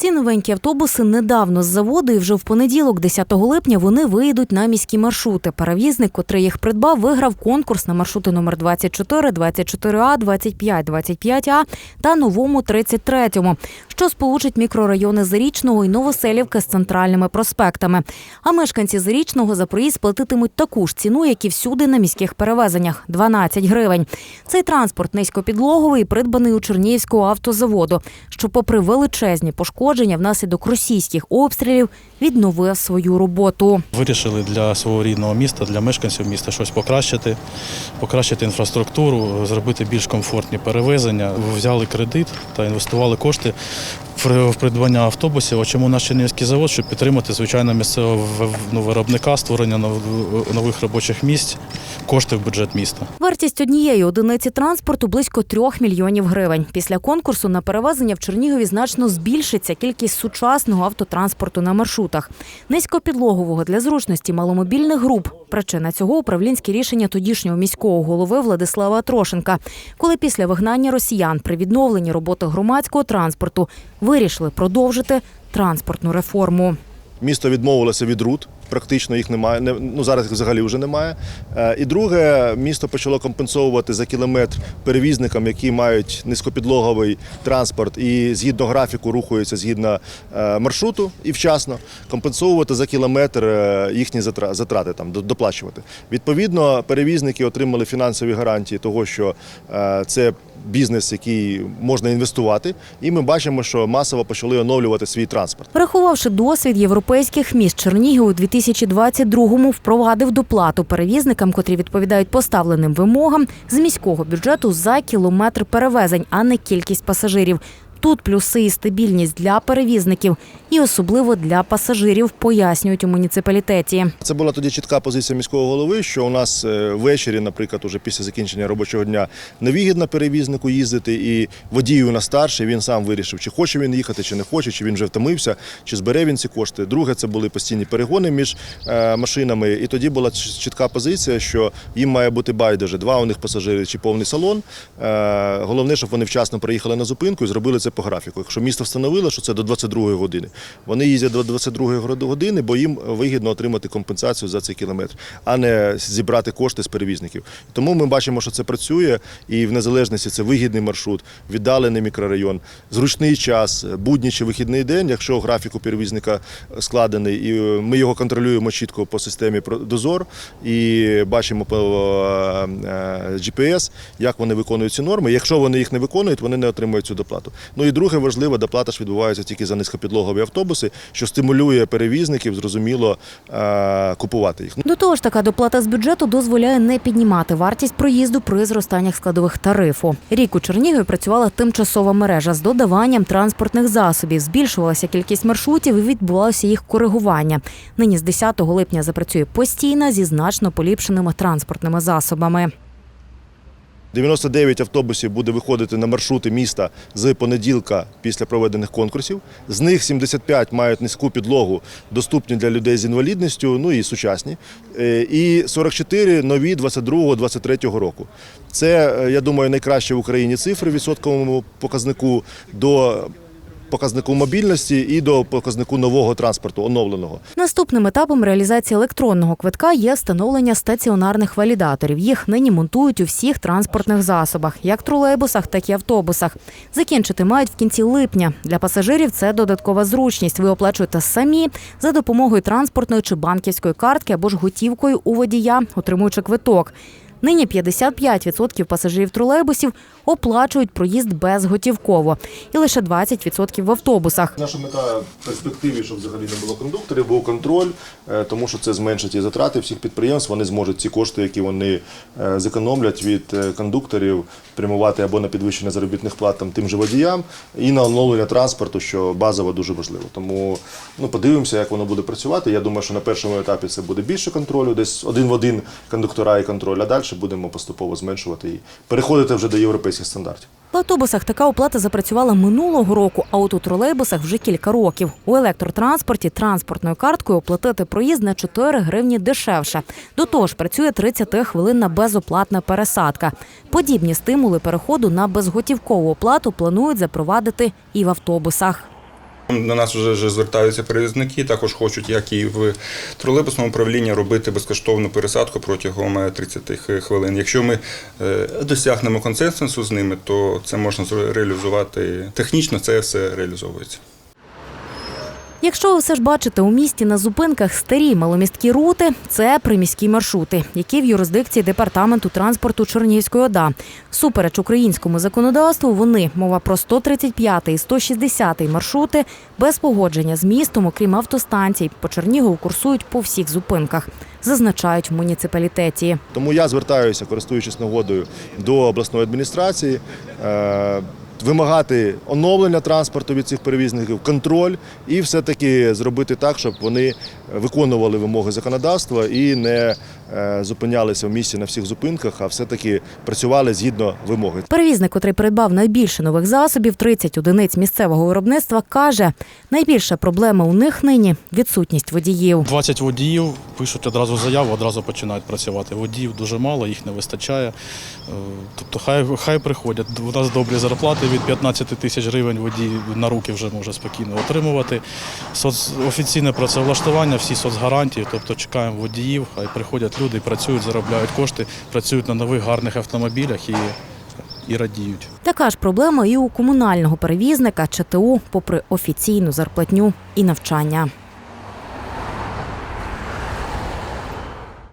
Ці новенькі автобуси недавно з заводу, і вже в понеділок, 10 липня, вони виїдуть на міські маршрути. Перевізник, котрий їх придбав, виграв конкурс на маршрути номер 24, 24А, 25, 25А та новому 33-му, що сполучить мікрорайони Зарічного і Новоселівки з центральними проспектами. А мешканці Зарічного за проїзд платитимуть таку ж ціну, як і всюди на міських перевезеннях 12 гривень. Цей транспорт низькопідлоговий, придбаний у Чернігівського автозаводу, що, попри величезні пошкодження внаслідок російських обстрілів, відновив свою роботу. Вирішили для свого рідного міста, для мешканців міста щось покращити, покращити інфраструктуру, зробити більш комфортні перевезення. Взяли кредит та інвестували кошти в в придбання автобусів. А чому наш Чернігівський завод, щоб підтримати звичайно місцевого в- ну, виробника, створення нов- нових робочих місць, кошти в бюджет міста. Вартість однієї одиниці транспорту близько трьох мільйонів гривень. Після конкурсу на перевезення в Чернігові значно збільшиться кількість сучасного автотранспорту на маршрутах. Низькопідлогового для зручності маломобільних груп. Причина цього управлінське рішення тодішнього міського голови Владислава Трошенка, коли після вигнання росіян при відновленні роботи громадського транспорту вирішили продовжити транспортну реформу. Місто відмовилося від рут, практично їх немає. не- Ну зараз їх взагалі вже немає. Е, І друге, місто почало компенсовувати за кілометр перевізникам, які мають низькопідлоговий транспорт і згідно графіку рухаються згідно е, маршруту і вчасно компенсовувати за кілометр е, їхні затра- затрати там доплачувати. Відповідно, перевізники отримали фінансові гарантії того, що це бізнес, який можна інвестувати, і ми бачимо, що масово почали оновлювати свій транспорт. Врахувавши досвід європейських міст, Чернігів у 2022-му впровадив доплату перевізникам, котрі відповідають поставленим вимогам з міського бюджету за кілометр перевезень, а не кількість пасажирів. Тут плюси і стабільність для перевізників, і особливо для пасажирів, пояснюють у муніципалітеті. Це була тоді чітка позиція міського голови, що у нас е, ввечері, наприклад, уже після закінчення робочого дня невигідно перевізнику їздити, і водій у нас старший, він сам вирішив, чи хоче він їхати, чи не хоче, чи він вже втомився, чи збере він ці кошти. Друге, це були постійні перегони між е, машинами. І тоді була чітка позиція, що їм має бути байдуже. Два у них пасажири чи повний салон. Е, Головне, щоб вони вчасно приїхали на зупинку і зробили це по графіку. Якщо місто встановило, що це до 22 години, вони їздять до 22 години, бо їм вигідно отримати компенсацію за цей кілометр, а не зібрати кошти з перевізників. Тому ми бачимо, що це працює, і в незалежності це вигідний маршрут, віддалений мікрорайон, зручний час, будній чи вихідний день, якщо графік перевізника складений, і е, ми його контролюємо чітко по системі дозор і бачимо по е, е, GPS, як вони виконують ці норми. Якщо вони їх не виконують, вони не отримують цю доплату. Ну і друге важливе, доплата ж відбувається тільки за низькопідлогові автобуси, що стимулює перевізників, зрозуміло, е, купувати їх. До того ж, така доплата з бюджету дозволяє не піднімати вартість проїзду при зростаннях складових тарифу. Рік у Чернігові працювала тимчасова мережа з додаванням транспортних засобів. Збільшувалася кількість маршрутів і відбувалося їх коригування. Нині з 10 липня запрацює постійна зі значно поліпшеними транспортними засобами. 99 автобусів буде виходити на маршрути міста з понеділка після проведених конкурсів. З них 75 мають низьку підлогу, доступні для людей з інвалідністю, ну і сучасні. Е, І 44 нові 22-23 року. Це, е, я думаю, найкраще в Україні цифри відсотковому показнику до показнику мобільності і до показнику нового транспорту, оновленого. Наступним етапом реалізації електронного квитка є встановлення стаціонарних валідаторів. Їх нині монтують у всіх транспортних засобах, як тролейбусах, так і автобусах. Закінчити мають в кінці липня. Для пасажирів це додаткова зручність. Ви оплачуєте самі за допомогою транспортної чи банківської картки або ж готівкою у водія, отримуючи квиток. Нині 55% пасажирів тролейбусів оплачують проїзд безготівково, і лише 20% в автобусах. Наша мета в перспективі, щоб взагалі не було кондукторів, був контроль, е, тому що це зменшить і затрати всіх підприємств. Вони зможуть ці кошти, які вони е, зекономлять від е, кондукторів, прямувати або на підвищення заробітних плат там, тим же водіям, і на оновлення транспорту, що базово дуже важливо. Тому ну, подивимося, як воно буде працювати. Я думаю, що на першому етапі це буде більше контролю, десь один в один кондуктора і контроль, а далі будемо поступово зменшувати і переходити вже до європейських стандартів. В автобусах така оплата запрацювала минулого року, а от у тролейбусах вже кілька років. У електротранспорті транспортною карткою оплатити проїзд на 4 гривні дешевше. До того ж, працює 30-хвилинна безоплатна пересадка. Подібні стимули переходу на безготівкову оплату планують запровадити і в автобусах. До нас вже, вже звертаються перевізники, також хочуть, як і в тролейбусному управлінні, робити безкоштовну пересадку протягом е, 30 хвилин. Якщо ми е, досягнемо консенсусу з ними, то це можна реалізувати технічно, це все реалізовується. Якщо ви все ж бачите у місті на зупинках старі маломісткі рути, це приміські маршрути, які в юрисдикції департаменту транспорту Чернігівської ОДА. Супереч українському законодавству, вони мова про 135 і 160 маршрути без погодження з містом, окрім автостанцій, по Чернігову курсують по всіх зупинках, зазначають в муніципалітеті. Тому я звертаюся, користуючись нагодою, до обласної адміністрації. Вимагати оновлення транспорту від цих перевізників, контроль і все-таки зробити так, щоб вони виконували вимоги законодавства і не е, зупинялися в місті на всіх зупинках, а все-таки працювали згідно вимоги. Перевізник, котрий придбав найбільше нових засобів, 30 одиниць місцевого виробництва, каже, найбільша проблема у них нині відсутність водіїв. 20 водіїв пишуть одразу заяву, одразу починають працювати. Водіїв дуже мало, їх не вистачає. Е, Тобто хай, хай приходять. У нас добрі зарплати від 15 тисяч гривень водій на руки вже може спокійно отримувати. Соц... Офіційне працевлаштування, всі соцгарантії, тобто чекаємо водіїв, хай приходять люди, працюють, заробляють кошти, працюють на нових гарних автомобілях і, і радіють. Така ж проблема і у комунального перевізника ЧТУ, попри офіційну зарплатню і навчання.